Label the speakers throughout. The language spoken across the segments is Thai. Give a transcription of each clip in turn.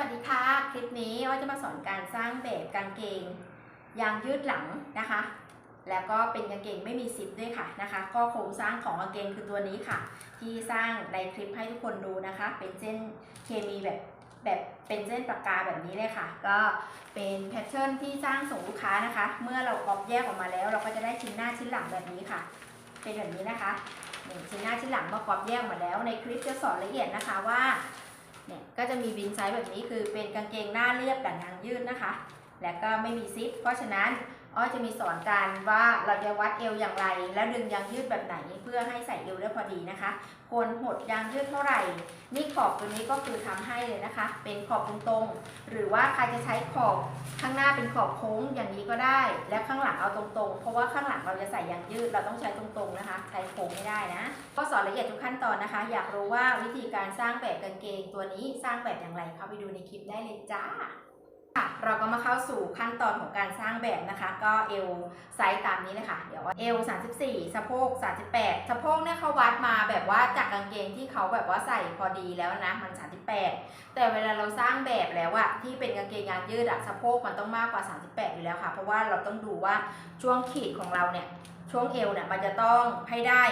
Speaker 1: วัสดีค่ะ คลิปนี้ว่าจะมาสอนการสร้างแบบกางเกง ยางยืดหลังนะคะ แล้วก็เป็นกางเกงไม่มีซิปด้วยค่ะนะคะ ก็โครงสร้างของกางเกงคือตัวนี้ค่ะ ที่สร้างในคลิปให้ทุกคนดูนะคะ เป็นเส้นเคมีแบบแบบเป็นเส้นปากกาแบบนี้เลยค่ะ ก็เป็นแพทเทิร์นที่สร้างส่งลูกค้านะคะ เมื่อเรากรอบแยกออกมาแล้ว เราก็จะได้ชิ้นหน้าชิ้นหลังแบบนี้ค่ะ เป็นแบบนี้นะคะนี่ชิ้นหน้าชิ้นหลังเมื่อกรอบแยกมาแล้ว ในคลิปจะสอนละเอียดนะคะว่า เนี่ยก็จะมีบินไซส์แบบนี้คือเป็นกางเกงหน้าเรียบดั่งยางยืดนะคะ และก็ไม่มีซิป เพราะฉะนั้นอ้อจะมีสอนการว่าเราจะวัดเอวอย่างไร แล้วดึงยางยืดแบบไหนเพื่อให้ใส่เอวได้พอดีนะคะควรหดยางยืดเท่าไหร่ นี่ขอบตัวนี้ก็คือทำให้เลยนะคะ เป็นขอบตรงๆ หรือว่าใครจะใช้ขอบข้างหน้าเป็นขอบโค้งอย่างนี้ก็ได้ และข้างหลังเอาตรงๆ เพราะว่าข้างหลังเราจะใส่ยางยืดเราต้องใช้ตรงๆนะคะ ใช้โค้งไม่ได้นะ ก็สอนละเอียดทุกขั้นตอนนะคะ อยากรู้ว่าวิธีการสร้างแบบกางเกงตัวนี้สร้างแบบอย่างไรเข้าไปดูในคลิปได้เลยจ้าค่ะเราก็มาเข้าสู่ขั้นตอนของการสร้างแบบนะคะ ก็เอวไซส์ตามนี้เลยค่ะเดี๋ยวว่าเอว34 สะโพก 38 สะโพกเนี่ยเขาวัดมาแบบว่าจากกางเกงที่เขาแบบว่าใส่พอดีแล้วนะมัน 38 แต่เวลาเราสร้างแบบแล้วอะที่เป็นกางเกงยางยืดอะสะโพกมันต้องมากกว่า 38 อยู่แล้วค่ะ เพราะว่าเราต้องดูว่าช่วงขีดของเราเนี่ย ช่วงเอวเนี่ยมันจะต้องให้ได้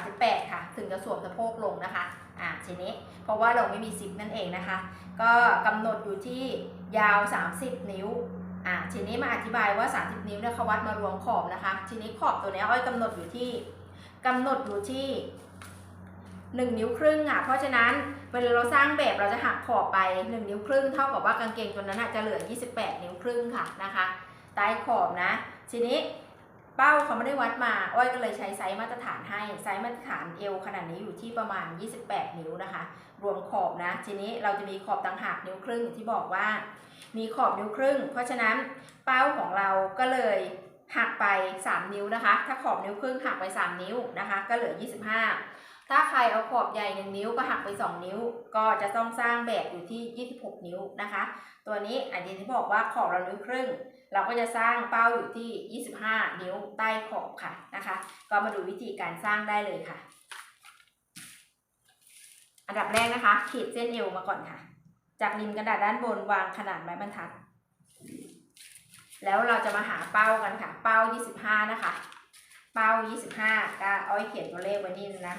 Speaker 1: 38 ค่ะ ถึงจะสวมสะโพกลงนะคะอ่าทีนี้เพราะว่าเราไม่มีซิปนั่นเองนะคะ ก็กำหนดอยู่ที่ยาว 30 นิ้วอ่าทีนี้มาอธิบายว่า 30 นิ้วเนี่ยเขาวัดมารวมขอบนะคะ ทีนี้ขอบตัวนี้อ้อยกำหนดอยู่ที่กำหนดอยู่ที่1นิ้วครึ่งอะ เพราะฉะนั้นเวลาเราสร้างแบบเราจะหักขอบไป1นิ้วครึ่งเท่ากับว่ากางเกงตัวนั้นน่ะจะเหลือ 28 นิ้วครึ่งค่ะนะคะใต้ขอบนะ ทีนี้ เป้าเขาไม่ได้วัดมาอ้อยก็เลยใช้ไซส์มาตรฐานให้ไซส์มาตรฐานเอวขนาดนี้อยู่ที่ประมาณ 28 นิ้วนะคะ รวมขอบนะ ทีนี้เราจะมีขอบต่างหากนิ้วครึ่งที่บอกว่า มีขอบนิ้วครึ่ง เพราะฉะนั้นเป้าของเราก็เลยหักไป 3 นิ้วนะคะ ถ้าขอบนิ้วครึ่งหักไป 3 นิ้วนะคะ ก็เหลือ 25 ถ้าใครเอาขอบใหญ่ 1 นิ้วก็หักไป 2 นิ้ว ก็จะต้องสร้างแบบอยู่ที่ 26 นิ้วนะคะ ตัวนี้อันนี้ที่บอกว่าขอบเรานิ้วครึ่ง เราก็จะสร้างเป้าอยู่ที่ 25 นิ้วใต้ขอบค่ะนะคะ ก็มาดูวิธีการสร้างได้เลยค่ะ อันดับแรกนะคะ ขีดเส้นเอวมาก่อนค่ะ จากริมกระดาษด้านบนวางขนาดไม้บรรทัด แล้วเราจะมาหาเป้ากันค่ะ เป้า 25 นะคะ เป้า 25ก็เอาไว้เขียนตัวเลขไว้นี่นะ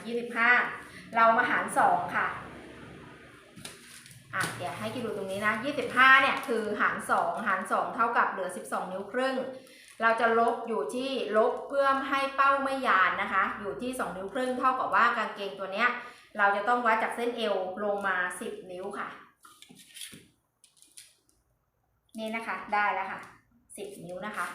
Speaker 1: 25 เรามาหาร 2 ค่ะ อะเดี๋ยวให้กินดูตรงนี้นะ 25 เนี่ยคือหาร 2 หาร 2 เท่ากับเหลือ 12 นิ้วครึ่ง เราจะลบอยู่ที่ลบเพื่อให้เป้าไม่ยานนะคะ อยู่ที่ 2 นิ้วครึ่งเท่ากับว่ากางเกงตัวเนี้ย เราจะต้องวัดจากเส้นเอวลงมา 10 นิ้วค่ะ นี่นะคะได้แล้วค่ะ 10 นิ้วนะคะ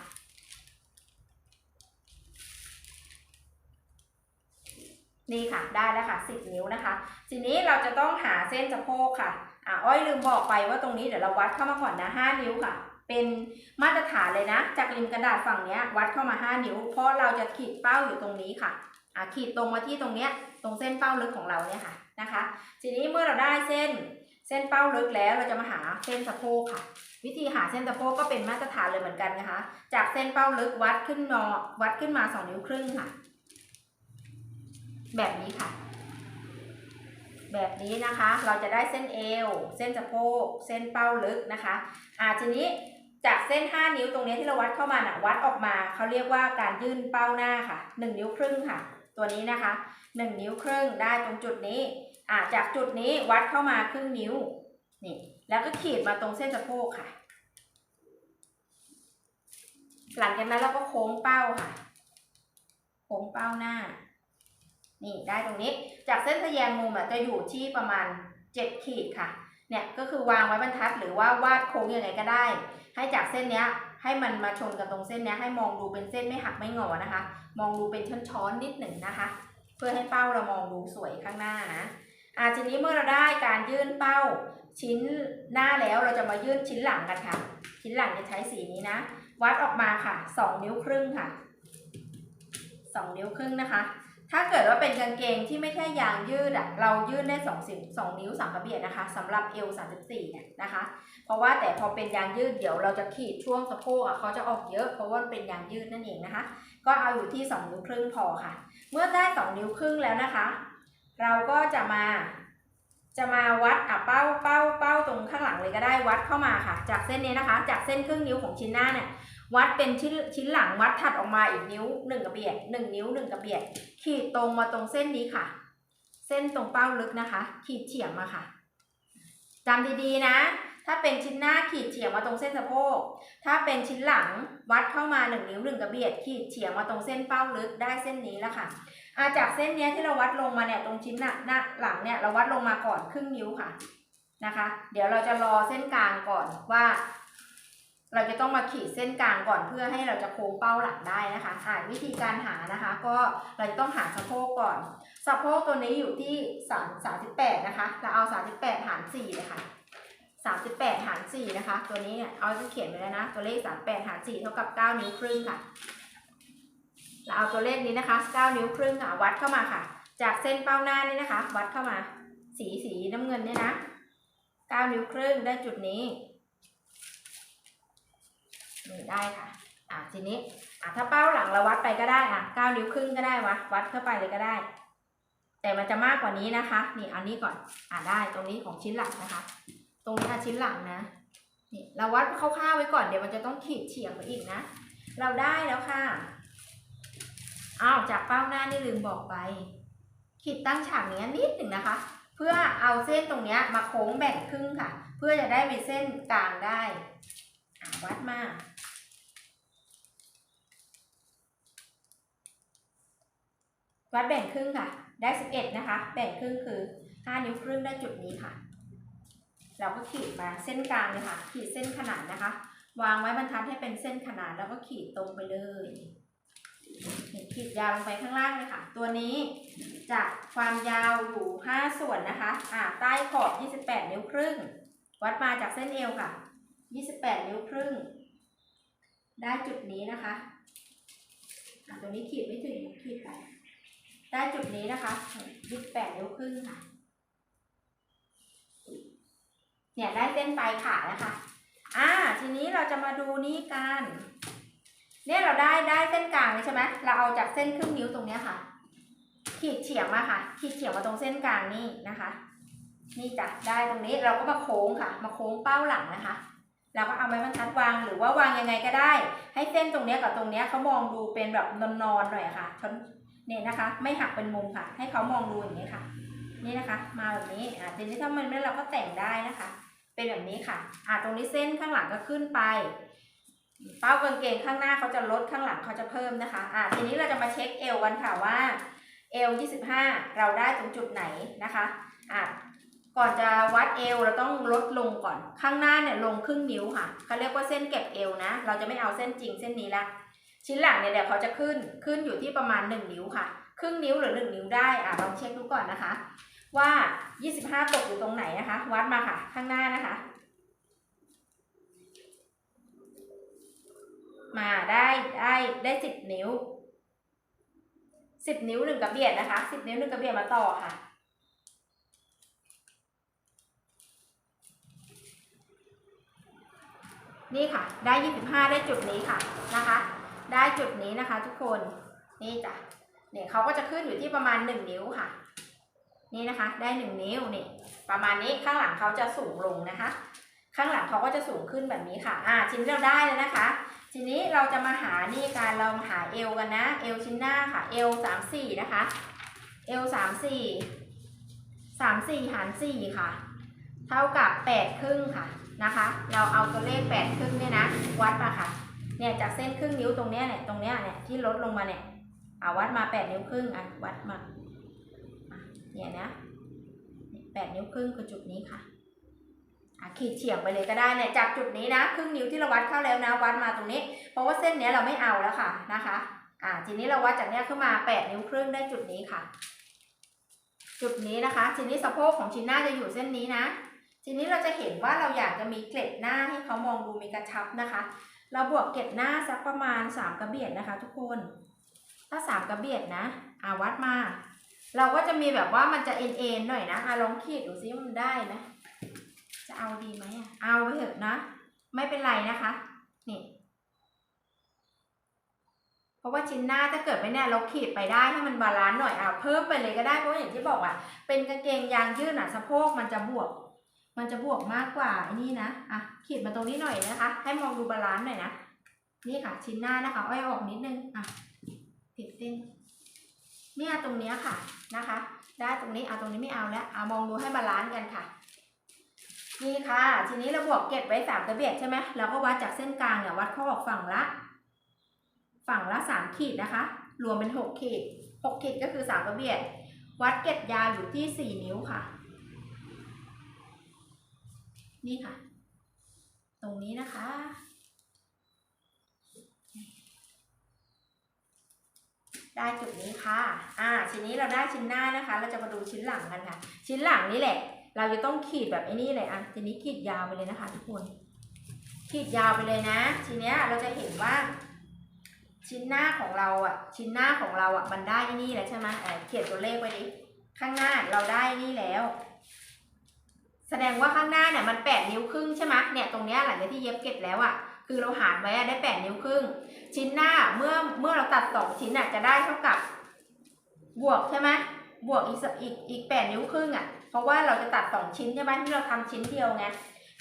Speaker 1: นี่ค่ะได้แล้วค่ะ 10 นิ้วนะคะ ทีนี้เราจะต้องหาเส้นสะโพกค่ะ อะอ้อยลืมบอกไปว่าตรงนี้เดี๋ยวเราวัดเข้ามาก่อนนะ5นิ้วค่ะ เป็นมาตรฐานเลยนะ จากริมกระดาษฝั่งเนี้ยวัดเข้ามา5นิ้ว เพราะเราจะขีดเป้าอยู่ตรงนี้ค่ะอะขีดตรงมาที่ตรงเนี้ยตรงเส้นเป้าลึกของเราเนี่ยค่ะนะคะ ทีนี้เมื่อเราได้เส้นเส้นเป้าลึกแล้วเราจะมาหาเส้นสะโพกค่ะ วิธีหาเส้นสะโพกก็เป็นมาตรฐานเลยเหมือนกันนะคะ จากเส้นเป้าลึกวัดขึ้นนอวัดขึ้นมา2นิ้วครึ่งค่ะ แบบนี้ค่ะ แบบนี้นะคะ เราจะได้เส้นเอว เส้นสะโพก เส้นเป้าลึกนะคะ อ่าทีนี้จากเส้น 5 นิ้วตรงนี้ที่เราวัดเข้ามาน่ะวัดออกมาเขาเรียกว่าการยื่นเป้าหน้าค่ะ 1 นิ้วครึ่งค่ะ ตัวนี้นะคะ 1 นิ้วครึ่งได้ตรงจุดนี้อ่าจากจุดนี้วัดเข้ามาครึ่งนิ้วนี่แล้วก็ขีดมาตรงเส้นสะโพกค่ะ หลังจากนั้นเราก็โค้งเป้าค่ะ โค้งเป้าหน้า นี่ได้ตรงนี้ จากเส้นทะแยงมุมอะจะอยู่ที่ประมาณ 7 ขีดค่ะ เนี่ยก็คือวางไว้บรรทัดหรือว่าวาดโค้งยังไงก็ได้ ให้จากเส้นเนี้ยให้มันมาชนกับตรงเส้นเนี้ยให้มองดูเป็นเส้นไม่หักไม่งอนะคะ มองดูเป็นช้อนๆนิดหนึ่งนะคะ เพื่อให้เป้าเรามองดูสวยข้างหน้านะอ่าทีนี้เมื่อเราได้การยื่นเป้าชิ้นหน้าแล้วเราจะมายื่นชิ้นหลังกันค่ะ ชิ้นหลังจะใช้สีนี้นะ วัดออกมาค่ะ 2 นิ้วครึ่งค่ะ 2 นิ้วครึ่งนะคะ ถ้าเกิดว่าเป็นกางเกงที่ไม่ใช่ยางยืดอะเรายืดได้2สิบสองนิ้วสามกระเบียดนะคะสำหรับเอว34เนี่ยนะคะ เพราะว่าแต่พอเป็นยางยืดเดี๋ยวเราจะขีดช่วงสะโพกอะเขาจะออกเยอะเพราะว่าเป็นยางยืดนั่นเองนะคะ ก็เอาอยู่ที่2นิ้วครึ่งพอค่ะ เมื่อได้2นิ้วครึ่งแล้วนะคะ เราก็จะมาจะมาวัดอะเป้าเป้าเป้าตรงข้างหลังเลยก็ได้วัดเข้ามาค่ะ จากเส้นนี้นะคะ จากเส้นครึ่งนิ้วของชิ้นหน้าเนี่ย วัดเป็นชิ้นชิ้นหลังวัดถัดออกมาอีกนิ้วหนึ่งกระเบียดหนึ่งนิ้วหนึ่งกระเบียด ขีดตรงมาตรงเส้นนี้ค่ะ เส้นตรงเป้าลึกนะคะ ขีดเฉียงมาค่ะจำดีๆนะ ถ้าเป็นชิ้นหน้าขีดเฉียงมาตรงเส้นสะโพก ถ้าเป็นชิ้นหลังวัดเข้ามาหนึ่งนิ้วหนึ่งกระเบียด ขีดเฉียงมาตรงเส้นเป้าลึกได้เส้นนี้แล้วค่ะอาจากเส้นนี้ที่เราวัดลงมาเนี่ยตรงชิ้นหน้าหน้าหลังเนี่ยเราวัดลงมาก่อนครึ่งนิ้วค่ะนะคะ เดี๋ยวเราจะรอเส้นกลางก่อนว่า เราจะต้องมาขีดเส้นกลางก่อนเพื่อให้เราจะโค้งเป้าหลังได้นะคะอ่าวิธีการหานะคะ ก็เราจะต้องหาสะโพกก่อน สะโพกตัวนี้อยู่ที่สามสามสิบแปดนะคะ เราเอาสามสิบแปดหารสี่เลยค่ะสามสิบแปดหารสี่นะคะ ตัวนี้เนี่ยเอาจะเขียนไปแล้วนะ ตัวเลขสามแปดหารสี่เท่ากับเก้านิ้วครึ่งค่ะ เราเอาตัวเลขนี้นะคะเก้านิ้วครึ่งค่ะ วัดเข้ามาค่ะ จากเส้นเป้าหน้านี่นะคะ วัดเข้ามา สีสีน้ำเงินเนี่ยนะเก้านิ้วครึ่งได้จุดนี้ นี่ได้ค่ะอะทีนี้อะถ้าเป้าหลังเราวัดไปก็ได้อะเก้านิ้วครึ่งก็ได้วะวัดเข้าไปเลยก็ได้ แต่มันจะมากกว่านี้นะคะ นี่อันนี้ก่อนอะได้ตรงนี้ของชิ้นหลังนะคะ ตรงนี้อะชิ้นหลังนะนี่เราวัดคร่าวๆไว้ก่อนเดี๋ยวมันจะต้องขีดเฉียงไปอีกนะ เราได้แล้วค่ะอ้าวจากเป้าหน้านี่ลืมบอกไปขีดตั้งฉากนี้นิดหนึ่งนะคะ เพื่อเอาเส้นตรงนี้มาโค้งแบ่งครึ่งค่ะ เพื่อจะได้มีเส้นกลางได้ วัดมาวัดแบ่งครึ่งค่ะ ได้ 11 นะคะ แบ่งครึ่งคือ 5 นิ้วครึ่งได้จุดนี้ค่ะ เราก็ขีดมาเส้นกลางเลยค่ะ ขีดเส้นขนานนะคะ วางไว้บรรทัดให้เป็นเส้นขนานแล้วก็ขีดตรงไปเลย ขีดยาวลงไปข้างล่างเลยค่ะ ตัวนี้จากความยาวอยู่ 5 ส่วนนะคะ อ่า ใต้ขอบ 28 นิ้วครึ่ง วัดมาจากเส้นเอวค่ะ 28 นิ้วครึ่ง ได้จุดนี้นะคะตัวนี้ขีดไม่ถึงขีดไป ได้จุดนี้นะคะ 28 นิ้วครึ่งค่ะ เนี่ยได้เส้นปลายขาแล้วค่ะ อ่า ทีนี้เราจะมาดูนี่กัน เนี่ยเราได้ได้เส้นกลางเลยใช่ไหมเราเอาจากเส้นครึ่งนิ้วตรงเนี้ยค่ะ ขีดเฉียงมาค่ะ ขีดเฉียงมาตรงเส้นกลางนี่นะคะนี่จ้ะได้ตรงนี้เราก็มาโค้งค่ะ มาโค้งเป้าหลังนะคะ เราก็เอาไม้บรรทัดวางหรือว่าวางยังไงก็ได้ ให้เส้นตรงนี้กับตรงนี้เขามองดูเป็นแบบนอนๆหน่อยค่ะชนเนี่ยนะคะ ไม่หักเป็นมุมค่ะ ให้เขามองดูอย่างนี้ค่ะ นี่นะคะ มาแบบนี้อ่าทีนี้ถ้ามันไม่เราก็แต่งได้นะคะ เป็นแบบนี้ค่ะอ่าตรงนี้เส้นข้างหลังก็ขึ้นไป เป้ากางเกงข้างหน้าเขาจะลดข้างหลังเขาจะเพิ่มนะคะอ่าทีนี้เราจะมาเช็คเอวกันค่ะว่าเอว25 เราได้ตรงจุดไหนนะคะอ่า ก่อนจะวัดเอวเราต้องลดลงก่อน ข้างหน้าเนี่ยลงครึ่งนิ้วค่ะเขาเรียกว่าเส้นเก็บเอวนะ เราจะไม่เอาเส้นจริงเส้นนี้ละชิ้นหลังเนี่ยเดี๋ยวเขาจะขึ้นขึ้นอยู่ที่ประมาณ 1 นิ้วค่ะ ครึ่งนิ้วหรือ 1 นิ้วได้อะลองเช็คดูก่อนนะคะ ว่า 25 ตกอยู่ตรงไหนนะคะ วัดมาค่ะ ข้างหน้านะคะ มาได้ได้ได้ 10 นิ้ว 10 นิ้วหนึ่งกระเบียดนะคะ 10 นิ้วหนึ่งกระเบียดมาต่อค่ะ นี่ค่ะ ได้ 25 ได้จุดนี้ค่ะนะคะ ได้จุดนี้นะคะทุกคน นี่จ้ะเนี่ยเขาก็จะขึ้นอยู่ที่ประมาณ 1 นิ้วค่ะ นี่นะคะ ได้ 1 นิ้วนี่ประมาณนี้ข้างหลังเขาจะสูงลงนะคะ ข้างหลังเขาก็จะสูงขึ้นแบบนี้ค่ะ อ่าชิ้นเราได้แล้วนะคะ ทีนี้เราจะมาหานี่การเรามาหาเอวกันนะ เอวชิ้นหน้าค่ะ เอวสามสี่นะคะ เอวสามสี่สามสี่หารสี่ค่ะ เท่ากับแปดครึ่งค่ะ นะคะ เราเอาตัวเลขแปดครึ่งเนี่ยนะวัดมาค่ะ เนี่ยจากเส้นครึ่งนิ้วตรงเนี้ยเนี่ยตรงเนี้ยเนี่ยที่ลดลงมาเนี่ยเอาวัดมาแปดนิ้วครึ่งอะวัดมาเนี่ยนะแปดนิ้วครึ่งคือจุดนี้ค่ะะขีดเฉียงไปเลยก็ได้เนี่ยจากจุดนี้นะครึ่งนิ้วที่เราวัดเข้าแล้วนะวัดมาตรงนี้ เพราะว่าเส้นเนี้ยเราไม่เอาแล้วค่ะนะคะอ่าทีนี้เราวัดจากเนี้ยขึ้นมาแปดนิ้วครึ่งได้จุดนี้ค่ะ จุดนี้นะคะ ทีนี้สะโพกของชิ้นหน้าจะอยู่เส้นนี้นะ ทีนี้เราจะเห็นว่าเราอยากจะมีเกล็ดหน้าให้เขามองดูมีกระชับนะคะ เราบวกเกล็ดหน้าสักประมาณสามกระเบียดนะคะ ทุกคน ถ้าสามกระเบียดนะอาวัดมา เราก็จะมีแบบว่ามันจะเอ็นๆหน่อยนะอะลองขีดดูซิมันได้ไหมจะเอาดีไหมอะเอาไปเถอะนะ ไม่เป็นไรนะคะ นี่ เพราะว่าชิ้นหน้าถ้าเกิดไม่แน่ยเราขีดไปได้ให้มันบาลานซ์หน่อยอะเพิ่มไปเลยก็ได้เพราะว่าอย่างที่บอกอะเป็นกางเกงยางยืดอะสะโพกมันจะบวก มันจะบวกมากกว่าไอ้นี่นะ อะ ขีดมาตรงนี้หน่อยนะคะ ให้มองดูบาลานซ์หน่อยนะ นี่ค่ะ ชิ้นหน้านะคะ อ้อยออกนิดนึง อะติดเส้น เนี่ยตรงเนี้ยค่ะนะคะ ได้ตรงนี้ เอาตรงนี้ไม่เอาแล้ว เอามองดูให้บาลานซ์กันค่ะ นี่ค่ะ ทีนี้เราบวกเกตไว้สามตะเบียดใช่ไหมเราก็วัดจากเส้นกลางเนี่ยวัดข้าออกฝั่งละ ฝั่งละสามขีดนะคะ รวมเป็นหกขีดหกขีดก็คือสามตะเบียด วัดเกตยาวอยู่ที่สี่นิ้วค่ะ นี่ค่ะ ตรงนี้นะคะ ได้จุดนี้ค่ะ อ่า ชิ้นนี้เราได้ชิ้นหน้านะคะ เราจะมาดูชิ้นหลังกันค่ะ ชิ้นหลังนี่แหละ เราจะต้องขีดแบบไอ้นี่เลยอะทีนี้ขีดยาวไปเลยนะคะทุกคน ขีดยาวไปเลยนะ ทีเนี้ยเราจะเห็นว่าชิ้นหน้าของเราอะ ชิ้นหน้าของเราอะ มันได้นี่แล้วใช่ไหมเเขียนตัวเลขไว้ดิ ข้างหน้าเราได้นี่แล้ว แสดงว่าข้างหน้าเนี่ยมันแปดนิ้วครึ่งใช่ไหมเนี่ยตรงเนี้ยหลังจากที่เย็บเก็บแล้วอะคือเราหารไว้ได้แปดนิ้วครึ่ง ชิ้นหน้าเมื่อเมื่อเราตัดสองชิ้นอะจะได้เท่ากับบวกใช่ไหมบวกอีกอีกอีกแปดนิ้วครึ่งอะเพราะว่าเราจะตัดสองชิ้นใช่ไหมที่เราทำชิ้นเดียวไง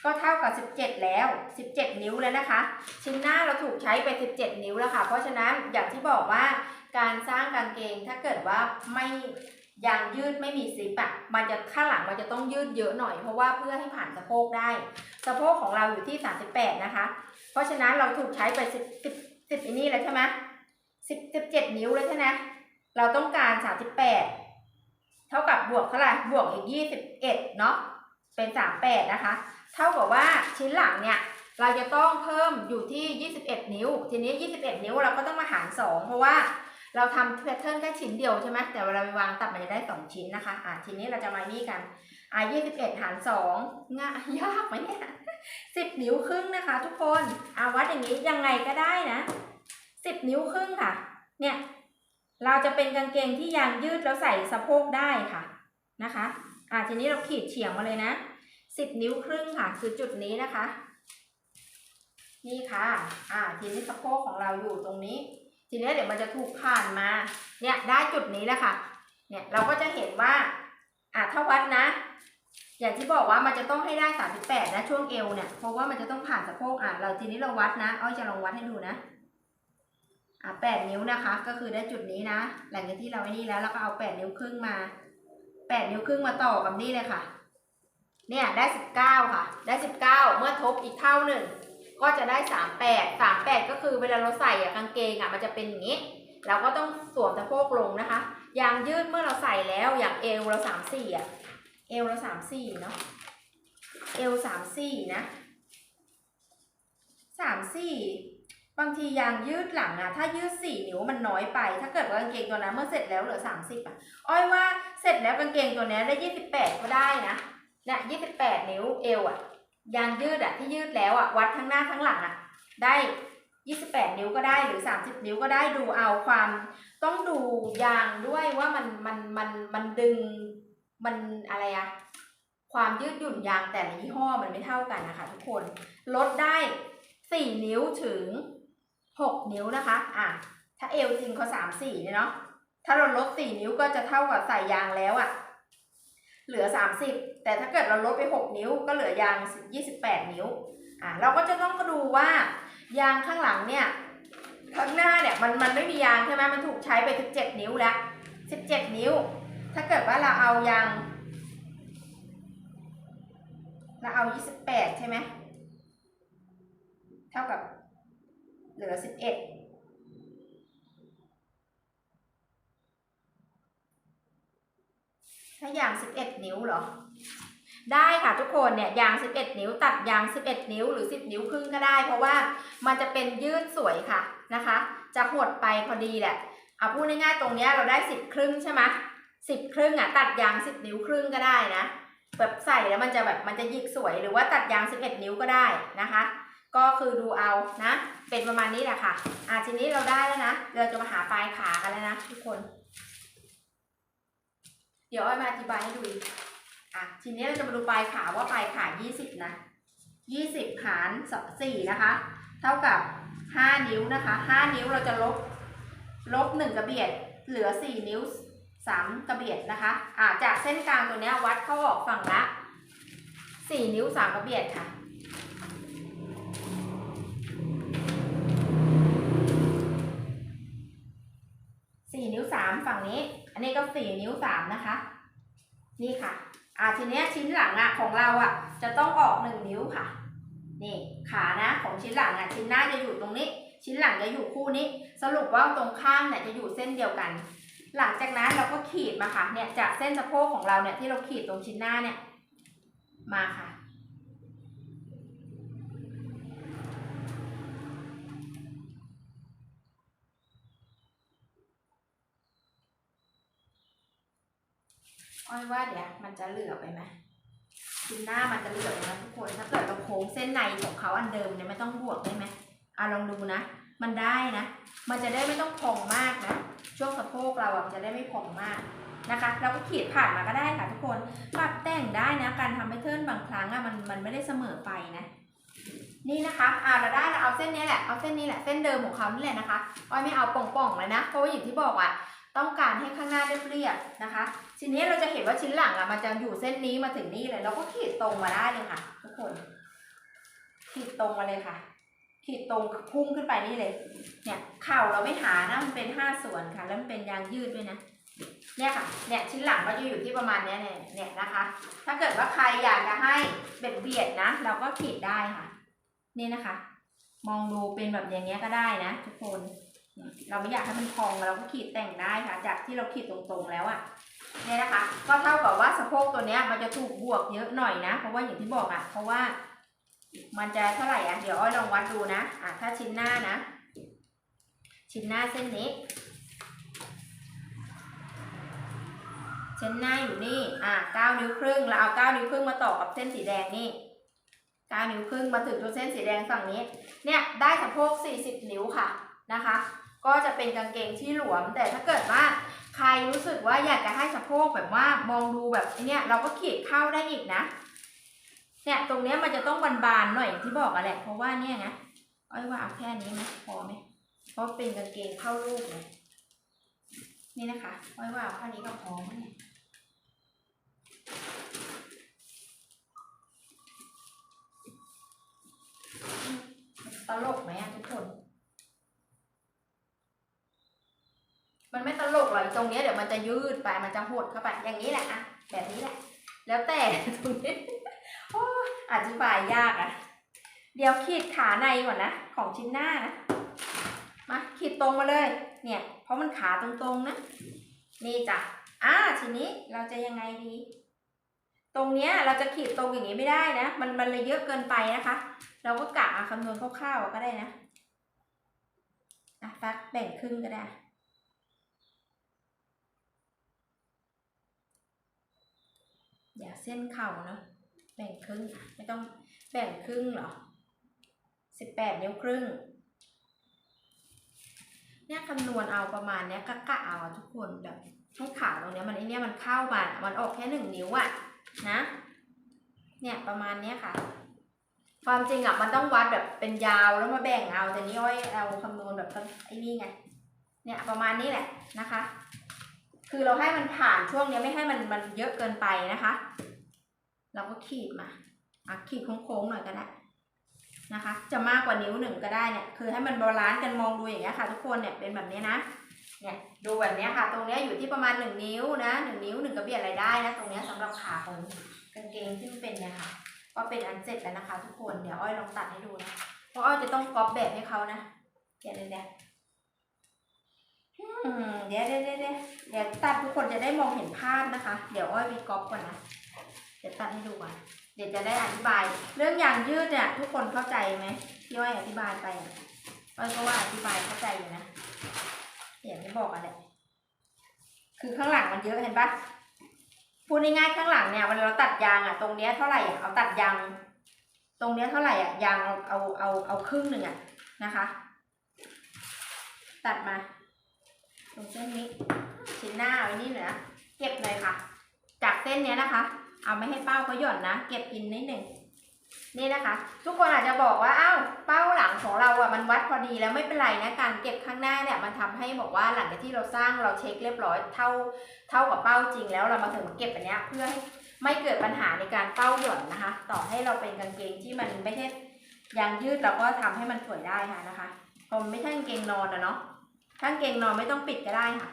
Speaker 1: ก็เท่ากับสิบเจ็ดแล้วสิบเจ็ดนิ้วแล้วนะคะ ชิ้นหน้าเราถูกใช้ไปสิบเจ็ดนิ้วแล้วค่ะ เพราะฉะนั้นอย่างที่บอกว่าการสร้างกางเกงถ้าเกิดว่าไม่ ยางยืดไม่มีซิปอะมันจะข้างหลังมันจะต้องยืดเยอะหน่อยเพราะว่าเพื่อให้ผ่านสะโพกได้ สะโพกของเราอยู่ที่ 38 นะคะ เพราะฉะนั้นเราถูกใช้ไป 10 10 10อันนี้แล้วใช่ไหม10 17 นิ้วแล้วใช่ไหมเราต้องการ 38 เท่ากับบวกเท่าไหร่บวกอีก 21 เนาะเป็น 38 นะคะ เท่ากับว่าชิ้นหลังเนี่ยเราจะต้องเพิ่มอยู่ที่ 21 นิ้ว ทีนี้ 21 นิ้วเราก็ต้องมาหาร 2 เพราะว่า เราทำแพทเทิร์นแค่ชิ้นเดียวใช่ไหมแต่เวลาไปวางตัดมันจะได้ 2 ชิ้นนะคะอะทีนี้เราจะมานี่กันอะ21หาร2ง่ายยากไหมเนี่ย10นิ้วครึ่งนะคะ ทุกคนอาวัดอย่างนี้ยังไงก็ได้นะ10นิ้วครึ่งค่ะ เนี่ยเราจะเป็นกางเกงที่ยางยืดแล้วใส่สะโพกได้ค่ะนะคะอะทีนี้เราขีดเฉียงมาเลยนะ10นิ้วครึ่งค่ะ คือจุดนี้นะคะ นี่ค่ะ อ่า ทีนี้สะโพกของเราอยู่ตรงนี้ ทีนี้เดี๋ยวมันจะถูกผ่านมา เนี่ยได้จุดนี้แล้วค่ะ เนี่ยเราก็จะเห็นว่าอ่าถ้าวัดนะ อย่างที่บอกว่ามันจะต้องให้ได้38นะช่วงเอวเนี่ย เพราะว่ามันจะต้องผ่านสะโพกอะเราทีนี้เราวัดนะ อ้อยจะลองวัดให้ดูนะ อะ8นิ้วนะคะ ก็คือได้จุดนี้นะ หลังจากที่เราไอ้นี่แล้วเราก็เอา8นิ้วครึ่งมา8นิ้วครึ่งมาต่อกับนี่เลยค่ะ เนี่ยได้19ค่ะ ได้19เมื่อทบอีกเท่าหนึ่ง ก็จะได้ 38 38 ก็คือเวลาเราใส่อะกางเกงอะมันจะเป็นอย่างนี้ เราก็ต้องสวมสะโพกลงนะคะ ยางยืดเมื่อเราใส่แล้วอย่างเอวเรา34อะเอวเรา34เนาะเอว34นะ34 บางทียางยืดหลังอะถ้ายืด 4 นิ้วมันน้อยไป ถ้าเกิดว่ากางเกงตัวนั้นเมื่อเสร็จแล้วเหลือ 30อะอ้อยว่าเสร็จแล้วกางเกงตัวนี้ได้ 28 ก็ได้นะเนี่ย28 นิ้วเอวอะ ยางยืดอะที่ยืดแล้วอะวัดทั้งหน้าทั้งหลังอะได้28 นิ้วก็ได้หรือ 30 นิ้วก็ได้ดูเอาความต้องดูยางด้วยว่ามันมันมันมันดึงมันอะไรอะความยืดหยุ่นยางแต่ละยี่ห้อมันไม่เท่ากันนะคะ ทุกคนลดได้ 4 นิ้วถึง 6 นิ้วนะคะอะถ้าเอวจริงเขา3 4เนี่ยเนาะถ้าเราลด 4 นิ้วก็จะเท่ากับใส่ยางแล้วอะ เหลือ 30 แต่ถ้าเกิดเราลดไป 6 นิ้วก็เหลือยาง 28 นิ้วอ่าเราก็จะต้องดูว่ายางข้างหลังเนี่ยข้างหน้าเนี่ยมันมันไม่มียางใช่ไหมมันถูกใช้ไป 17 นิ้วแล้ว 17 นิ้ว ถ้าเกิดว่าเราเอายางเราเอา 28 ใช่ไหมเท่ากับเหลือ 11 ถ้ายาง 11 นิ้วเหรอ ได้ค่ะทุกคนเนี่ยยาง 11 นิ้ว ตัดยาง 11 นิ้วหรือ 10 นิ้วครึ่งก็ได้ เพราะว่ามันจะเป็นยืดสวยค่ะนะคะ จะหดไปพอดีแหละเอาพูดง่ายๆตรงเนี้ยเราได้ 10 ครึ่งใช่ไหม10ครึ่งอะตัดยาง 10 นิ้วครึ่งก็ได้นะแบบใส่แล้วมันจะแบบมันจะหยิกสวยหรือว่าตัดยาง 11 นิ้วก็ได้นะคะ ก็คือดูเอานะ เป็นประมาณนี้แหละค่ะอะทีนี้เราได้แล้วนะ เราจะมาหาปลายขากันแล้วนะทุกคน เดี๋ยวอ้อยมาอธิบายให้ดูอีกอะทีนี้เราจะมาดูปลายขาว่าปลายขา20นะ20หาร4นะคะ เท่ากับ 5 นิ้วนะคะ 5 นิ้วเราจะลบลบหนึ่งกระเบียดเหลือสี่นิ้วสามกระเบียดนะคะอ่าจากเส้นกลางตัวนี้วัดเข้าออกฝั่งละสี่นิ้วสามกระเบียดค่ะสี่นิ้วสามฝั่งนี้ อันนี้ก็สี่นิ้วสามนะคะ นี่ค่ะ อ่าทีเนี้ยชิ้นหลังอะของเราอะ จะต้องออกหนึ่งนิ้วค่ะ นี่ขานะของชิ้นหลังอะชิ้นหน้าจะอยู่ตรงนี้ ชิ้นหลังจะอยู่คู่นี้ สรุปว่าตรงข้างเนี่ยจะอยู่เส้นเดียวกัน หลังจากนั้นเราก็ขีดมาค่ะ เนี่ยจากเส้นสะโพกของเราเนี่ยที่เราขีดตรงชิ้นหน้าเนี่ย มาค่ะ อ้อยว่าเดี๋ยวมันจะเหลือไปไหมชิ้นหน้ามันจะเหลือไปไหมทุกคนถ้าเกิดเราโค้งเส้นในของเขาอันเดิมเนี่ยไม่ต้องบวกได้ไหมอะลองดูนะ มันได้นะ มันจะได้ไม่ต้องพองมากนะช่วงสะโพกเราอะจะได้ไม่พองมากนะคะเราก็ขีดผ่านมาก็ได้ค่ะทุกคนปรับแต่งได้นะ การทำให้เทิร์นบางครั้งอะมันมันไม่ได้เสมอไปนะ นี่นะคะอ่าเราได้เราเอาเส้นนี้แหละเอาเส้นนี้แหละเส้นเดิมของเขานี่แหละนะคะอ้อยไม่เอาป่องๆเลยนะเพราะว่าอย่างที่บอกอะต้องการให้ข้างหน้าเรียบๆนะคะ ทีนี้เราจะเห็นว่าชิ้นหลังอะมันจะอยู่เส้นนี้มาถึงนี่เลย เราก็ขีดตรงมาได้เลยค่ะ ทุกคน ขีดตรงมาเลยค่ะ ขีดตรงพุ่งขึ้นไปนี่เลย เนี่ย เข่าเราไม่หานะมันเป็นห้าส่วนค่ะ แล้วมันเป็นยางยืดด้วยนะเนี่ยค่ะ เนี่ยชิ้นหลังก็จะอยู่ที่ประมาณเนี้ยเนี่ยเนี่ยนะคะ ถ้าเกิดว่าใครอยากจะให้เบียดเบียดนะ เราก็ขีดได้ค่ะ นี่นะคะ มองดูเป็นแบบอย่างเงี้ยก็ได้นะ ทุกคน เราไม่อยากให้มันพองเราก็ขีดแต่งได้ค่ะ จากที่เราขีดตรงๆแล้วอะ เนี่ยนะคะ ก็เท่ากับว่าสะโพกตัวเนี้ยมันจะถูกบวกเยอะหน่อยนะ เพราะว่าอย่างที่บอกอะเพราะว่ามันจะเท่าไหร่อะเดี๋ยวอ้อยลองวัดดูนะ อะถ้าชิ้นหน้านะ ชิ้นหน้าเส้นนี้เส้นหน้าอยู่นี่ อะเก้านิ้วครึ่งเราเอาเก้านิ้วครึ่งมาต่อกับเส้นสีแดงนี่เก้านิ้วครึ่งมาถึงตัวเส้นสีแดงฝั่งนี้ เนี่ยได้สะโพก40นิ้วค่ะนะคะ ก็จะเป็นกางเกงที่หลวม แต่ถ้าเกิดว่า ใครรู้สึกว่าอยากจะให้สะโพกแบบว่ามองดูแบบเนี้ยเราก็ขีดเข้าได้อีกนะ เนี่ยตรงเนี้ยมันจะต้องบานๆหน่อยอย่างที่บอกอะแหละเพราะว่าเนี่ยนะอ้อยว่าเอาแค่นี้ไหมพอไหมเพราะเป็นกางเกงเข้ารูปเลยนี่นะคะอ้อยว่าเอาแค่นี้ก็พอไหมเนี่ยตลกไหมอะทุกคนไม่ตลกห รอกตรงเนี้ยเดี๋ยวมันจะยืดไปมันจะหดเข้าไปอย่างนี้แหละอะแบบนี้แหละ แล้วแต่ตรงนี้โอ้อธิบายยากอะเดี๋ยวขีดขาในก่อนนะของชิ้นหน้านะมาขีดตรงมาเลย เนี่ย เพราะมันขาตรงๆนะ นี่จ้ะอ่าทีนี้เราจะยังไงดี ตรงเนี้ยเราจะขีดตรงอย่างนี้ไม่ได้นะ มันมันเลยเยอะเกินไปนะคะ เราก็กะคำนวณคร่าวๆก็ได้นะอะฟักแบ่งครึ่งก็ได้ เดี๋ยวเส้นเข่าเนาะแบ่งครึ่งไม่ต้องแบ่งครึ่งหรอสิบแปดนิ้วครึ่งเนี่ยคำนวณเอาประมาณเนี้ยกะกะเอาทุกคนแบบให้ขาตรงเนี้ยมันไอเนี้ยมันเข้ามามันออกแค่หนึ่งนิ้วอะนะเนี่ยประมาณเนี้ยค่ะ ความจริงอะมันต้องวัดแบบเป็นยาวแล้วมาแบ่งเอาแต่นี้อ้อยเอาคำนวณแบบไอ้นี่ไงเนี่ยประมาณนี้แหละนะคะ คือเราให้มันผ่านช่วงเนี้ยไม่ให้มันมันเยอะเกินไปนะคะ เราก็ขีดมาอะขีดโค้งๆหน่อยก็ได้นะคะ จะมากกว่านิ้วหนึ่งก็ได้เนี่ย คือให้มันบาลานซ์กันมองดูอย่างเงี้ยค่ะ ทุกคนเนี่ยเป็นแบบนี้นะ เนี่ยดูแบบเนี้ยค่ะ ตรงเนี้ยอยู่ที่ประมาณหนึ่งนิ้วนะหนึ่งนิ้วหนึ่งกระเบียดอะไรได้นะ ตรงเนี้ยสำหรับขาของกางเกงที่มันเป็นเนี่ยค่ะ ก็เป็นอันเสร็จแล้วนะคะ ทุกคน เดี๋ยวอ้อยลองตัดให้ดูนะ เพราะอ้อยจะต้องก๊อปแบบให้เขานะเดี๋ยวเดี๋ยว เดี๋ยวเดี๋ยวเดี๋ยวเดี๋ยวตัดทุกคนจะได้มองเห็นภาพนะคะ เดี๋ยวอ้อยไปก๊อปก่อนนะ เดี๋ยวตัดให้ดูก่อน เดี๋ยวจะได้อธิบาย เรื่องยางยืดเนี่ยทุกคนเข้าใจไหมที่อ้อยอธิบายไปอ้อยก็ว่าอธิบายเข้าใจอยู่นะอย่างที่บอกอะแหละคือข้างหลังมันเยอะเห็นปะพูดง่ายๆข้างหลังเนี่ยเวลาเราตัดยางอะ ตรงเนี้ยเท่าไหร่อะเอาตัดยาง ตรงเนี้ยเท่าไหร่อะยางเอาเอาเอาเอาครึ่งหนึ่งอะนะคะ ตัดมา ตรงเส้นนี้ ชิ้นหน้าไว้นี่เหนือเก็บเลยค่ะ จากเส้นเนี้ยนะคะ เอาไม่ให้เป้าเขาหย่อนนะ เก็บอินนิดหนึ่งนี่นะคะ ทุกคนอาจจะบอกว่าอ้าวเป้าหลังของเราอะมันวัดพอดีแล้วไม่เป็นไรนะการเก็บข้างหน้าเนี่ยมันทำให้บอกว่าหลังจากที่เราสร้างเราเช็คเรียบร้อยเท่าเท่ากับเป้าจริง แล้วเรามาถึงมเก็บอันเนี้ยเพื่อให้ไม่เกิดปัญหาในการเป้าหย่อนนะคะ ต่อให้เราเป็นกางเกงที่มันไม่ใช่ยางยืดเราก็ทำให้มันสวยได้ค่ะนะคะผมไม่ใช่กางเกงนอนนะเนาะ ถ้างเกงนอนไม่ต้องปิดก็ได้ค่ะ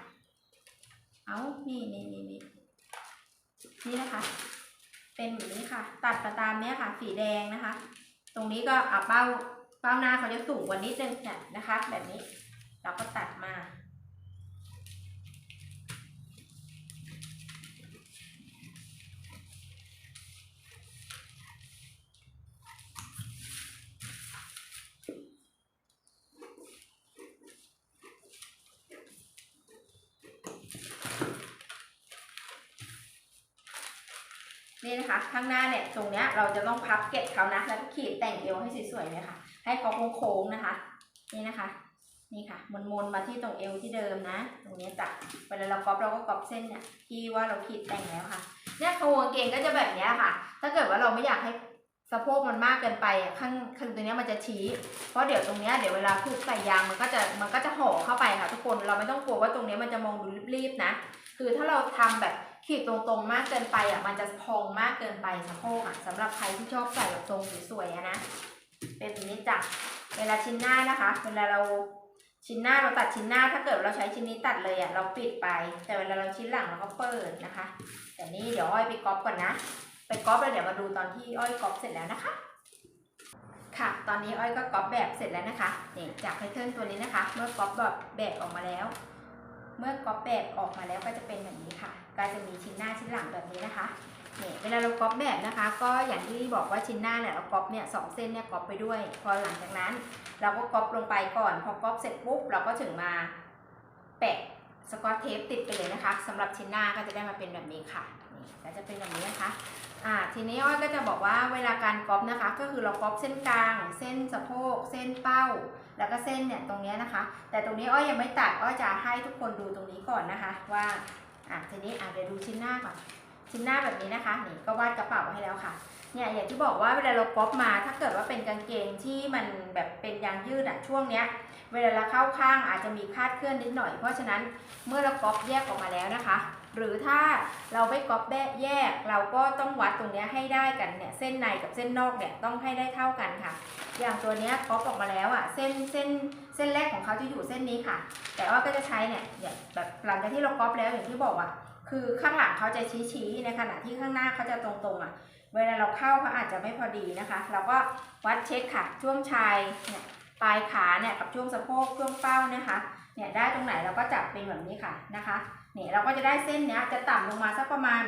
Speaker 1: เอานี่นี่นี่นี่นี่นะคะ เป็นแบบนี้ค่ะ ตัดกระตามเนี้ยค่ะ สีแดงนะคะ ตรงนี้ก็อะเป้าเป้าหน้าเขาจะสูงกว่านิดนึงเนี่ยนะคะ แบบนี้ เราก็ตัดมา นี่นะคะ ข้างหน้าเนี่ย ตรงเนี้ยเราจะต้องพับเก็บเขานะแล้วก็ขีดแต่งเอวให้สวยๆเลยค่ะ ให้เขาโค้งๆนะคะ นี่นะคะ นี่ค่ะมนมนๆมาที่ตรงเอวที่เดิมนะ ตรงเนี้ยจ้ะเวลาเราก๊อปเราก็ก๊อปเส้นเนี่ยที่ว่าเราขีดแต่งแล้วค่ะเนี่ยโครงกางเกงก็จะแบบเนี้ยค่ะ ถ้าเกิดว่าเราไม่อยากให้สะโพกมันมากเกินไปข้างข้างตรงเนี้ยมันจะชี้ เพราะเดี๋ยวตรงเนี้ยเดี๋ยวเวลาผูกใส่ยางมันก็จะมันก็จะห่อเข้าไปค่ะ ทุกคนเราไม่ต้องกลัวว่าตรงเนี้ยมันจะมองดูรีบๆนะ คือถ้าเราทำแบบ ขีดตรงๆมากเกินไปอะมันจะพองมากเกินไปสะโพกอะสำหรับใครที่ชอบใส่แบบทรงสวยๆอะนะเป็นแบบนี้จ้ะเวลาชิ้นหน้านะคะ เวลาเราชิ้นหน้าเราตัดชิ้นหน้าถ้าเกิดเราใช้ชิ้นนี้ตัดเลยอะเราปิดไป แต่เวลาเราชิ้นหลังเราก็เปิดนะคะ แต่นี่เดี๋ยวอ้อยไปก๊อปก่อนนะ ไปก๊อปแล้วเดี๋ยวมาดูตอนที่อ้อยก๊อปเสร็จแล้วนะคะ ค่ะ ตอนนี้อ้อยก็ก๊อปแบบเสร็จแล้วนะคะนี่จากแพทเทิร์นตัวนี้นะคะ เมื่อก๊อปแบบแบบออกมาแล้ว เมื่อก๊อปแบบออกมาแล้วก็จะเป็นแบบนี้ค่ะ ก็จะมีชิ้นหน้าชิ้นหลังแบบนี้นะคะเนี่ยเวลาเราก๊อปแบบนะคะ ก็อย่างที่บอกว่าชิ้นหน้าเนี่ยเราก๊อปเนี่ยสองเส้นเนี่ยก๊อปไปด้วย พอหลังจากนั้น เราก็ก๊อปลงไปก่อน พอก๊อปเสร็จปุ๊บเราก็ถึงมาแปะสกอตเทปติดไปเลยนะคะสำหรับชิ้นหน้าก็จะได้มาเป็นแบบนี้ค่ะนี่ก็จะเป็นแบบนี้นะคะอ่าทีนี้อ้อยก็จะบอกว่าเวลาการก๊อปนะคะ ก็คือเราก๊อปเส้นกลาง เส้นสะโพก เส้นเป้า แล้วก็เส้นเนี่ยตรงนี้นะคะ แต่ตรงนี้อ้อยยังไม่ตัดอ้อยจะให้ทุกคนดูตรงนี้ก่อนนะคะว่า อะทีนี้อะเดี๋ยวดูชิ้นหน้าก่อนชิ้นหน้าแบบนี้นะคะนี่ก็วาดกระเป๋าให้แล้วค่ะเนี่ยอย่างที่บอกว่าเวลาเราก๊อปมาถ้าเกิดว่าเป็นกางเกงที่มันแบบเป็นยางยืดอะช่วงเนี้ยเวลาเราเข้าข้างอาจจะมีคลาดเคลื่อนนิดหน่อย เพราะฉะนั้นเมื่อเราก๊อปแยกออกมาแล้วนะคะ หรือถ้าเราไม่ก๊อปแบะแยก เราก็ต้องวัดตรงนี้ให้ได้กันเนี่ยเส้นในกับเส้นนอกเนี่ยต้องให้ได้เท่ากันค่ะ อย่างตัวนี้ก๊อปออกมาแล้วอะเส้นเส้นเส้นแรกของเขาจะอยู่เส้นนี้ค่ะ แต่ว่าก็จะใช้เนี่ยอย่างแบบหลังจากที่เราก๊อปแล้วอย่างที่บอกอะคือข้างหลังเขาจะชี้ๆในขณะที่ข้างหน้าเขาจะตรงๆอะเวลาเราเข้าเขาอาจจะไม่พอดีนะคะ เราก็วัดเช็คค่ะ ช่วงชายเนี่ยปลายขาเนี่ยกับช่วงสะโพกช่วงเป้านะคะเนี่ยได้ตรงไหนเราก็จับเป็นแบบนี้ค่ะนะคะ นี่ยเราก็จะได้เส้นเนี้ยจะต่ำลงมาสักประมาณ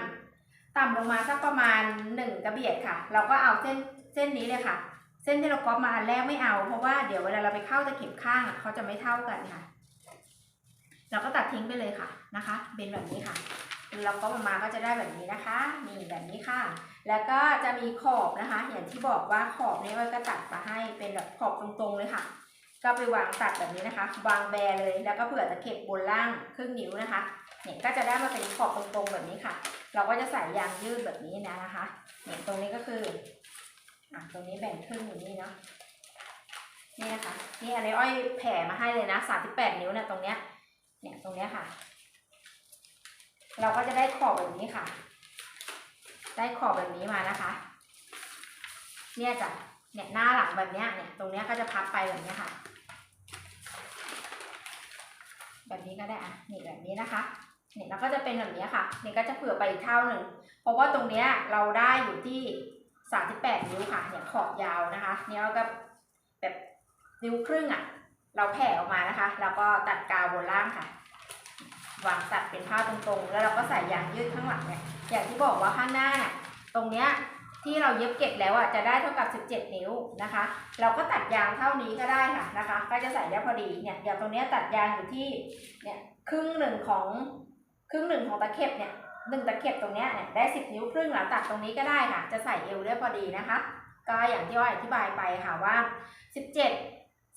Speaker 1: ต่ำลงมาสักประมาณหนึ่งกระเบียดค่ะ เราก็เอาเส้นเส้นนี้เลยค่ะ เส้นที่เราก๊อปมาอันแรกไม่เอา เพราะว่าเดี๋ยวเวลาเราไปเข้าตะเข็บข้างเขาจะไม่เท่ากันค่ะ เราก็ตัดทิ้งไปเลยค่ะนะคะ เป็นแบบนี้ค่ะเราก็ออกมาก็จะได้แบบนี้นะคะนี่แบบนี้ค่ะ แล้วก็จะมีขอบนะคะ อย่างที่บอกว่าขอบนี้อ้อยก็ตัดมาให้เป็นแบบขอบตรงๆเลยค่ะ ก็ไปวางตัดแบบนี้นะคะ วางแบร์เลยแล้วก็เผื่อตะเข็บบนล่างครึ่งนิ้วนะคะ เนี่ยก็จะได้มาเป็นขอบตรงๆแบบนี้ค่ะ เราก็จะใส่ยางยืดแบบนี้นะนะคะเนี่ยตรงนี้ก็คืออะตรงนี้แบ่งครึ่งอยู่นี้เนาะนี่นะคะนี่อันนี้อ้อยแผ่มาให้เลยนะสามสิบแปดนิ้วเนี่ยตรงเนี้ยเนี่ยตรงเนี้ยค่ะ เราก็จะได้ขอบแบบนี้ค่ะ ได้ขอบแบบนี้มานะคะ เนี่ยจ้ะเนี่ยหน้าหลังแบบเนี้ยเนี่ยตรงเนี้ยก็จะพับไปแบบเนี้ยค่ะ แบบนี้ก็ได้อะนี่แบบนี้นะคะ เนี่ยแล้วก็จะเป็นแบบนี้ค่ะเนี่ยก็จะเผื่อไปอีกเท่าหนึ่ง เพราะว่าตรงเนี้ยเราได้อยู่ที่ 38 นิ้วค่ะ เนี่ยขอบยาวนะคะ เนี่ยเราก็แบบนิ้วครึ่งอะ เราแผ่ออกมานะคะ แล้วก็ตัดกาวบนล่างค่ะ วางตัดเป็นผ้าตรงๆ แล้วเราก็ใส่ยางยืดข้างหลังเนี่ย อย่างที่บอกว่าข้างหน้าเนี่ยตรงเนี้ยที่เราเย็บเก็บแล้วอะจะได้เท่ากับ 17 นิ้วนะคะ เราก็ตัดยางเท่านี้ก็ได้ค่ะนะคะ ก็จะใส่ได้พอดีเนี่ยอย่างตรงเนี้ยตัดยางอยู่ที่เนี่ยครึ่งหนึ่งของ ครึ่งหนึ่งของตะเข็บเนี่ยหนึ่งตะเข็บตรงเนี้ยเนี่ยได้สิบนิ้วครึ่งแล้วตัดตรงนี้ก็ได้ค่ะ จะใส่เอวได้พอดีนะคะ ก็อย่างที่ว่าอธิบายไปค่ะว่าสิบเจ็ด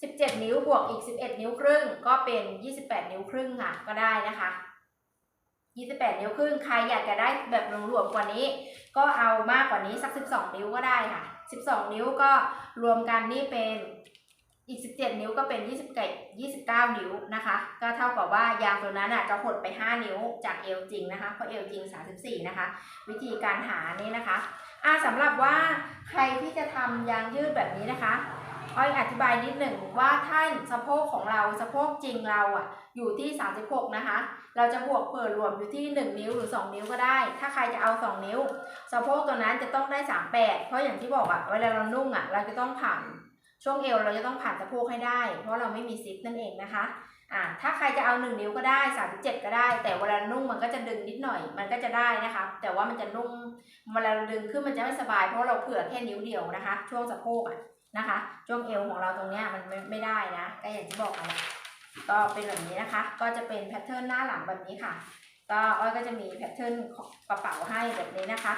Speaker 1: สิบเจ็ดนิ้วบวกอีกสิบเอ็ดนิ้วครึ่งก็เป็นยี่สิบแปดนิ้วครึ่งค่ะก็ได้นะคะยี่สิบแปดนิ้วครึ่งใครอยากจะได้แบบรวมๆกว่านี้ ก็เอามากกว่านี้สักสิบสองนิ้วก็ได้ค่ะ 12 นิ้วก็รวมกันนี่เป็น อีก 17 นิ้วก็เป็น27 29 นิ้วนะคะ ก็เท่ากับว่ายางตัวนั้นอะจะหดไป 5 นิ้วจากเอวจริงนะคะเพราะเอวจริง 34 นะคะ วิธีการหานี่นะคะอ่าสำหรับว่าใครที่จะทำยางยืดแบบนี้นะคะอ้อยอธิบายนิดหนึ่งว่าถ้าสะโพกของเราสะโพกจริงเราอะอยู่ที่ 36 นะคะ เราจะบวกเปิดรวมอยู่ที่ 1 นิ้วหรือ 2 นิ้วก็ได้ ถ้าใครจะเอา 2 นิ้ว สะโพกตัวนั้นจะต้องได้ 38 เพราะอย่างที่บอกอะเวลาเรานุ่งอะเราจะต้องผ่าน ช่วงเอวเราจะต้องผ่านสะโพกให้ได้ เพราะเราไม่มีซิปนั่นเองนะคะอ่าถ้าใครจะเอา 1 นิ้วก็ได้ 37 ก็ได้ แต่เวลานุ่งมันก็จะดึงนิดหน่อย มันก็จะได้นะคะ แต่ว่ามันจะนุ่งเวลาดึงขึ้นมันจะไม่สบาย เพราะเราเผื่อแค่นิ้วเดียวนะคะ ช่วงสะโพกอะนะคะ ช่วงเอวของเราตรงเนี้ยมันไม่ไม่ได้นะก็อย่างที่บอกกันก็เป็นแบบนี้นะคะ ก็จะเป็นแพทเทิร์นหน้าหลังแบบนี้ค่ะ ก็อ้อยก็จะมีแพทเทิร์นกระเป๋าให้แบบนี้นะคะ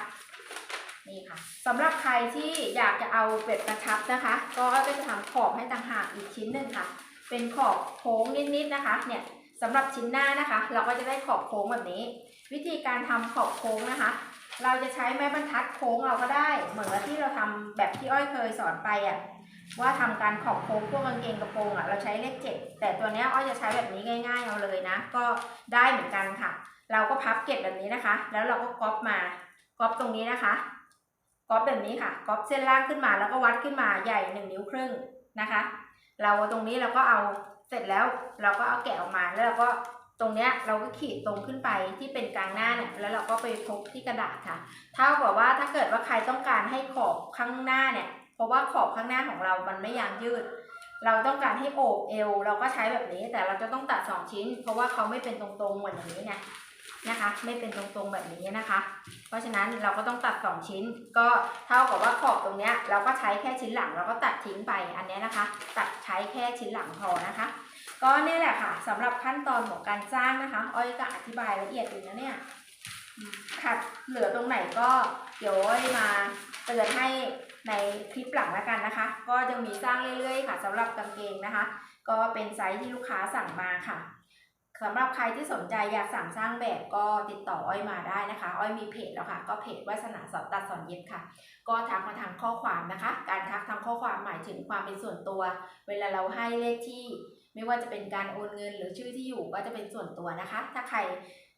Speaker 1: นี่ค่ะสำหรับใครที่อยากจะเอาเป็ดกระชับนะคะ ก็ก็จะทำขอบให้ต่างหากอีกชิ้นหนึ่งค่ะ เป็นขอบโค้งนิดๆนะคะ เนี่ยสำหรับชิ้นหน้านะคะ เราก็จะได้ขอบโค้งแบบนี้ วิธีการทำขอบโค้งนะคะ เราจะใช้ไม้บรรทัดโค้งเราก็ได้ เหมือนกับที่เราทำแบบที่อ้อยเคยสอนไปอะว่าทำการขอบโค้งพวกกางเกงกระโปรงอะเราใช้เลขเจ็ดแต่ตัวเนี้ยอ้อยจะใช้แบบนี้ง่าย ๆ เอาเลยนะ ก็ได้เหมือนกันค่ะ เราก็พับเก็บแบบนี้นะคะ แล้วเราก็ก๊อปมาก๊อปตรงนี้นะคะ ก๊อปแบบนี้ค่ะก๊อปเส้นล่างขึ้นมาแล้วก็วัดขึ้นมาใหญ่หนึ่งนิ้วครึ่งนะคะ เราตรงนี้เราก็เอาเสร็จแล้วเราก็เอาแกะออกมาแล้วเราก็ตรงเนี้ยเราก็ขีดตรงขึ้นไปที่เป็นกลางหน้าเนี่ยแล้วเราก็ไปทบที่กระดาษค่ะเท่ากับว่าถ้าเกิดว่าใครต้องการให้ขอบข้างหน้าเนี่ยเพราะว่าขอบข้างหน้าของเรามันไม่ยางยืด เราต้องการให้โอบเอว เราก็ใช้แบบนี้แต่เราจะต้องตัดสองชิ้น เพราะว่าเขาไม่เป็นตรงๆเหมือนอย่างนี้ไง นะคะ ไม่เป็นตรงๆแบบนี้นะคะ เพราะฉะนั้นเราก็ต้องตัดสองชิ้น ก็เท่ากับว่าขอบตรงเนี้ยเราก็ใช้แค่ชิ้นหลังเราก็ตัดทิ้งไปอันนี้นะคะ ตัดใช้แค่ชิ้นหลังพอนะคะ ก็เนี่ยแหละค่ะสำหรับขั้นตอนของการสร้างนะคะ อ้อยก็อธิบายละเอียดอยู่นะเนี่ยขัดเหลือตรงไหนก็เดี๋ยวอ้อยมาเตือนให้ในคลิปหลังแล้วกันนะคะ ก็ยังมีสร้างเรื่อยๆ ค่ะสำหรับกางเกงนะคะ ก็เป็นไซส์ที่ลูกค้าสั่งมาค่ะ สำหรับใครที่สนใจอยากสั่งสร้างแบบก็ติดต่ออ้อยมาได้นะคะ อ้อยมีเพจแล้วค่ะ ก็เพจวาสนาสอนตัดสอนเย็บค่ะ ก็ทักมาทางข้อความนะคะ การทักทางข้อความหมายถึงความเป็นส่วนตัว เวลาเราให้เลขที่ ไม่ว่าจะเป็นการโอนเงินหรือชื่อที่อยู่ก็จะเป็นส่วนตัวนะคะ ถ้าใคร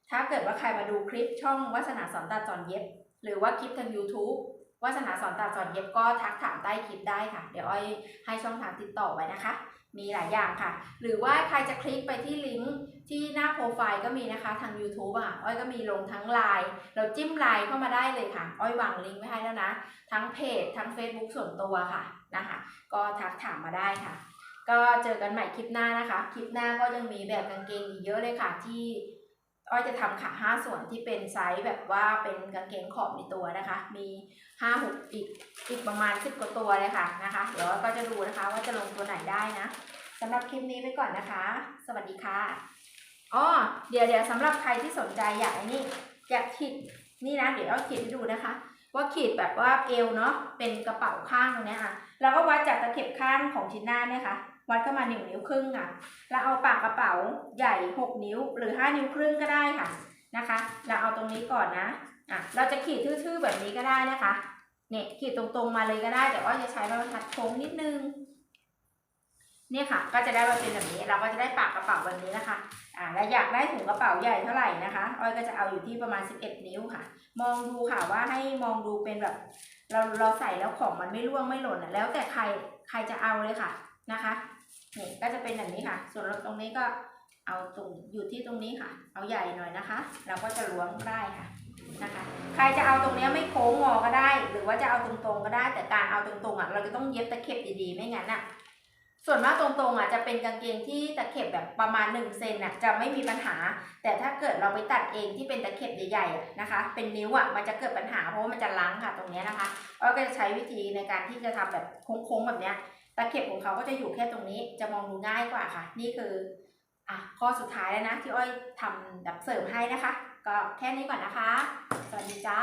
Speaker 1: ถ้าเกิดว่าใครมาดูคลิปช่องวาสนาสอนตัดสอนเย็บ หรือว่าคลิปทาง YouTube วาสนาสอนตัดสอนเย็บก็ทักถามใต้คลิปได้ค่ะ เดี๋ยวอ้อยให้ช่องทางติดต่อไว้นะคะ มีหลายอย่างค่ะ หรือว่าใครจะคลิกไปที่ลิงก์ที่หน้าโปรไฟล์ก็มีนะคะทาง YouTube อะ อ้อยก็มีลงทั้งไลน์เราจิ้มไลน์เข้ามาได้เลยค่ะ อ้อยวางลิงก์ไว้ให้แล้วนะ ทั้งเพจ ทั้ง Facebook ส่วนตัวค่ะนะคะ ก็ทักถามมาได้ค่ะ ก็เจอกันใหม่คลิปหน้านะคะ คลิปหน้าก็ยังมีแบบกางเกงอีกเยอะเลยค่ะที่ อ้อยจะทำค่ะห้าส่วนที่เป็นไซส์แบบว่าเป็นกางเกงขอบในตัวนะคะ มีห้าหกอีกอีกประมาณสิบกว่าตัวเลยค่ะนะคะ เดี๋ยวก็จะดูนะคะว่าจะลงตัวไหนได้นะสำหรับคลิปนี้ไปก่อนนะคะ สวัสดีค่ะอ๋อเดี๋ยวเดี๋ยวสำหรับใครที่สนใจอยากนี่อยากขีดนี่นะ เดี๋ยวเอาขีดให้ดูนะคะ ว่าขีดแบบว่าเอวเนาะเป็นกระเป๋าข้างตรงนี้อะแล้วก็วัดจากตะเข็บข้างของชิ้นหน้าเนี่ยค่ะ วัดเข้ามาหนึ่งนิ้วครึ่งอะแล้วเอาปากกระเป๋าใหญ่หกนิ้ว หรือห้านิ้วครึ่งก็ได้ค่ะนะคะ เราเอาตรงนี้ก่อนนะอะเราจะขีดทื่อๆแบบนี้ก็ได้นะคะเนี่ยขีดตรงๆมาเลยก็ได้ แต่ว่าจะใช้ไม้บรรทัดโค้งนิดนึงเนี่ยค่ะ ก็จะได้มาเป็นแบบนี้ เราก็จะได้ปากกระเป๋าแบบนี้นะคะ อ่า แล้วอยากได้ถุงกระเป๋าใหญ่เท่าไหร่นะคะ อ้อยก็จะเอาอยู่ที่ประมาณ 11 นิ้วค่ะ มองดูค่ะว่าให้มองดูเป็นแบบ เราเราใส่แล้วของมันไม่ร่วงไม่หล่นอะแล้วแต่ใครใครจะเอาเลยค่ะนะคะ นี่ก็จะเป็นแบบนี้ค่ะ ส่วนตรงนี้ก็เอาตรงอยู่ที่ตรงนี้ค่ะ เอาใหญ่หน่อยนะคะ เราก็จะล้วงได้ค่ะนะคะ ใครจะเอาตรงเนี้ยไม่โค้งงอก็ได้ หรือว่าจะเอาตรงๆก็ได้ แต่การเอาตรงๆอะเราจะต้องเย็บตะเข็บดีๆ ไม่งั้นอะ ส่วนมากตรงๆอะจะเป็นกางเกงที่ตะเข็บแบบประมาณ1เซนอะจะไม่มีปัญหา แต่ถ้าเกิดเราไปตัดเองที่เป็นตะเข็บใหญ่ๆนะคะ เป็นนิ้วอะมันจะเกิดปัญหาเพราะว่ามันจะล้างค่ะตรงเนี้ยนะคะอ้อยก็จะใช้วิธีในการที่จะทำแบบโค้งๆแบบเนี้ย ตะเข็บของเขาก็จะอยู่แค่ตรงนี้จะมองดูง่ายกว่าค่ะ นี่คืออะข้อสุดท้ายแล้วนะที่อ้อยทำแบบเสริมให้นะคะ ก็แค่นี้ก่อนนะคะ สวัสดีจ้า